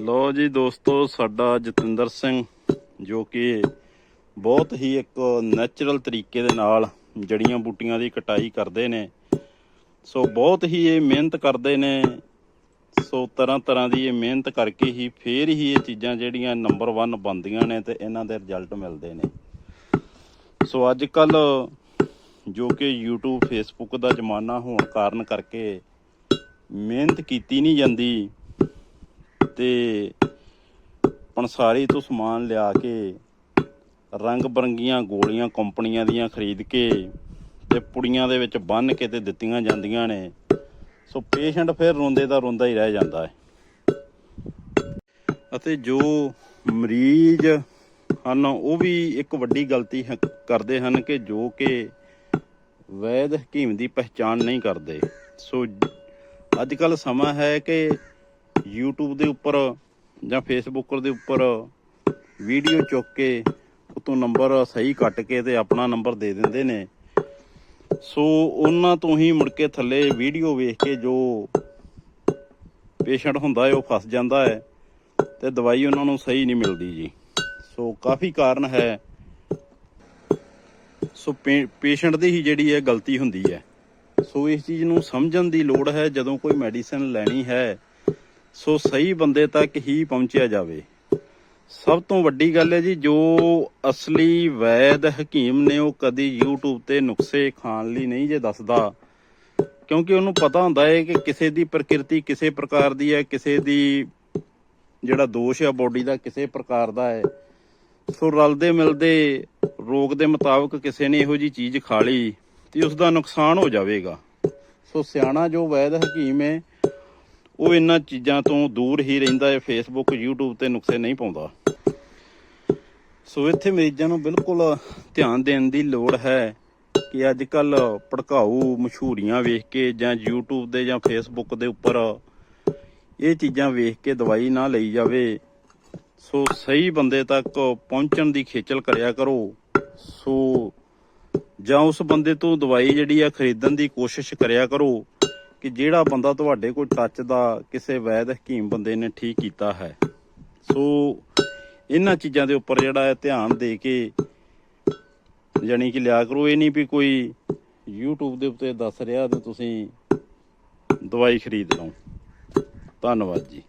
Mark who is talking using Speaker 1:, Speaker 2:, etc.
Speaker 1: ਲੋ ਜੀ ਦੋਸਤੋ, ਸਾਡਾ ਜਤਿੰਦਰ ਸਿੰਘ, ਜੋ ਕਿ ਬਹੁਤ ਹੀ ਇੱਕ ਨੈਚੁਰਲ ਤਰੀਕੇ ਦੇ ਨਾਲ ਜੜੀਆਂ ਬੂਟੀਆਂ ਦੀ ਕਟਾਈ ਕਰਦੇ ਨੇ। ਸੋ ਬਹੁਤ ਹੀ ਇਹ ਮਿਹਨਤ ਕਰਦੇ ਨੇ। ਸੋ ਤਰ੍ਹਾਂ ਤਰ੍ਹਾਂ ਦੀ ਇਹ ਮਿਹਨਤ ਕਰਕੇ ਹੀ ਫੇਰ ਹੀ ਇਹ ਚੀਜ਼ਾਂ ਜਿਹੜੀਆਂ ਨੰਬਰ 1 ਬਣਦੀਆਂ ਨੇ ਤੇ ਇਹਨਾਂ ਦੇ ਰਿਜ਼ਲਟ ਮਿਲਦੇ ਨੇ। ਸੋ ਅੱਜ ਕੱਲ ਜੋ ਕਿ YouTube, Facebook ਦਾ ਜ਼ਮਾਨਾ ਹੋਣ ਕਾਰਨ ਕਰਕੇ ਮਿਹਨਤ ਕੀਤੀ ਨਹੀਂ ਜਾਂਦੀ। ਤੇ ਪੰਸਾਰੀ ਤੋਂ ਸਮਾਨ ਲਿਆ ਕੇ ਰੰਗ ਬਰੰਗੀਆਂ ਗੋਲੀਆਂ ਕੰਪਨੀਆਂ ਦੀਆਂ ਖਰੀਦ ਕੇ ਤੇ ਪੁੜੀਆਂ ਦੇ ਵਿੱਚ ਬੰਨ ਕੇ ਤੇ ਦਿੱਤੀਆਂ ਜਾਂਦੀਆਂ ਨੇ। ਸੋ ਪੇਸ਼ੈਂਟ ਫਿਰ ਰੋਂਦੇ ਦਾ ਰੋਂਦਾ ਹੀ ਰਹਿ ਜਾਂਦਾ ਹੈ। ਅਤੇ ਜੋ ਮਰੀਜ਼ ਹਨ, ਉਹ ਵੀ ਇੱਕ ਵੱਡੀ ਗਲਤੀ ਹੈ- ਕਰਦੇ ਹਨ ਕਿ ਜੋ ਕਿ ਵੈਦ ਹਕੀਮ ਦੀ ਪਛਾਣ ਨਹੀਂ ਕਰਦੇ। ਸੋ ਅੱਜ ਕੱਲ ਸਮਾਂ ਹੈ ਕਿ YouTube ਦੇ ਉੱਪਰ ਜਾਂ Facebook ਦੇ ਉੱਪਰ ਵੀਡੀਓ ਚੁੱਕ ਕੇ ਉਤੋਂ ਨੰਬਰ ਸਹੀ ਕੱਟ ਕੇ ਤੇ ਆਪਣਾ ਨੰਬਰ ਦੇ ਦਿੰਦੇ ਨੇ। ਸੋ ਉਹਨਾਂ ਤੋਂ ਹੀ ਮੁੜ ਕੇ ਥੱਲੇ ਵੀਡੀਓ ਵੇਖ ਕੇ ਜੋ ਪੇਸ਼ੈਂਟ ਹੁੰਦਾ ਹੈ, ਉਹ ਫਸ ਜਾਂਦਾ ਹੈ ਤੇ ਦਵਾਈ ਉਹਨਾਂ ਨੂੰ ਸਹੀ ਨਹੀਂ ਮਿਲਦੀ ਜੀ। ਸੋ ਕਾਫੀ ਕਾਰਨ ਹੈ। ਸੋ ਪੇਸ਼ੈਂਟ ਦੀ ਹੀ ਜਿਹੜੀ ਹੈ ਗਲਤੀ ਹੁੰਦੀ ਹੈ। ਸੋ ਇਸ ਚੀਜ਼ ਨੂੰ ਸਮਝਣ ਦੀ ਲੋੜ ਹੈ, ਜਦੋਂ ਕੋਈ ਮੈਡੀਸਨ ਲੈਣੀ ਹੈ ਸੋ ਸਹੀ ਬੰਦੇ ਤੱਕ ਹੀ ਪਹੁੰਚਿਆ ਜਾਵੇ। ਸਭ ਤੋਂ ਵੱਡੀ ਗੱਲ ਹੈ ਜੀ, ਜੋ ਅਸਲੀ ਵੈਦ ਹਕੀਮ ਨੇ ਉਹ ਕਦੀ YouTube ਤੇ ਨੁਕਸੇ ਖਾਣ ਲਈ ਨਹੀਂ ਜੇ ਦੱਸਦਾ। ਕਿਉਂਕਿ ਉਹਨੂੰ ਪਤਾ ਹੁੰਦਾ ਹੈ ਕਿ ਕਿਸੇ ਦੀ ਪ੍ਰਕਿਰਤੀ ਕਿਸੇ ਪ੍ਰਕਾਰ ਦੀ ਹੈ, ਕਿਸੇ ਦੀ ਜਿਹੜਾ ਦੋਸ਼ ਹੈ ਬੋਡੀ ਦਾ ਕਿਸੇ ਪ੍ਰਕਾਰ ਦਾ ਹੈ। ਸੋ ਰਲਦੇ ਮਿਲਦੇ, ਰੋਗ ਦੇ ਮੁਤਾਬਕ ਕਿਸੇ ਨੇ ਇਹੋ ਜੀ ਚੀਜ਼ ਖਾ ਲਈ ਤੇ ਉਸ ਦਾ ਨੁਕਸਾਨ ਹੋ ਜਾਵੇਗਾ। ਸੋ ਸਿਆਣਾ ਜੋ ਵੈਦ ਹਕੀਮ ਹੈ ਉਹ ਇਹਨਾਂ ਚੀਜ਼ਾਂ ਤੋਂ ਦੂਰ ਹੀ ਰਹਿੰਦਾ ਹੈ ਫੇਸਬੁੱਕ YouTube ਤੇ ਨੁਕਸੇ ਨਹੀਂ ਪਾਉਂਦਾ। ਸੋ ਇੱਥੇ ਮਰੀਜ਼ਾਂ ਨੂੰ ਬਿਲਕੁਲ ਧਿਆਨ ਦੇਣ ਦੀ ਲੋੜ ਹੈ ਕਿ ਅੱਜ ਕੱਲ ਭੜਕਾਊ ਮਸ਼ਹੂਰੀਆਂ ਵੇਖ ਕੇ ਜਾਂ YouTube ਦੇ ਜਾਂ Facebook ਦੇ ਉੱਪਰ ਇਹ ਚੀਜ਼ਾਂ ਵੇਖ ਕੇ ਦਵਾਈ ਨਾ ਲਈ ਜਾਵੇ। ਸੋ ਸਹੀ ਬੰਦੇ ਤੱਕ ਪਹੁੰਚਣ ਦੀ ਖੇਚਲ ਕਰਿਆ ਕਰੋ। ਸੋ ਜਾਂ ਉਸ ਬੰਦੇ ਤੋਂ ਦਵਾਈ ਜਿਹੜੀ ਆ ਖਰੀਦਣ ਦੀ ਕੋਸ਼ਿਸ਼ ਕਰਿਆ ਕਰੋ। ਕਿ ਜਿਹੜਾ ਬੰਦਾ ਤੁਹਾਡੇ ਕੋਲ ਟੱਚ ਦਾ ਕਿਸੇ ਵੈਦ ਹਕੀਮ ਬੰਦੇ ਨੇ ਠੀਕ ਕੀਤਾ ਹੈ। ਸੋ ਇਹਨਾਂ ਚੀਜ਼ਾਂ ਦੇ ਉੱਪਰ ਜਿਹੜਾ ਹੈ ਧਿਆਨ ਦੇ ਕੇ ਜਾਣੀ ਕਿ ਲਿਆ ਕਰੋ। ਇਹ ਨਹੀਂ ਵੀ ਕੋਈ YouTube ਦੇ ਉੱਤੇ ਦੱਸ ਰਿਹਾ ਤੇ ਤੁਸੀਂ ਦਵਾਈ ਖਰੀਦ ਲਓ। ਧੰਨਵਾਦ ਜੀ।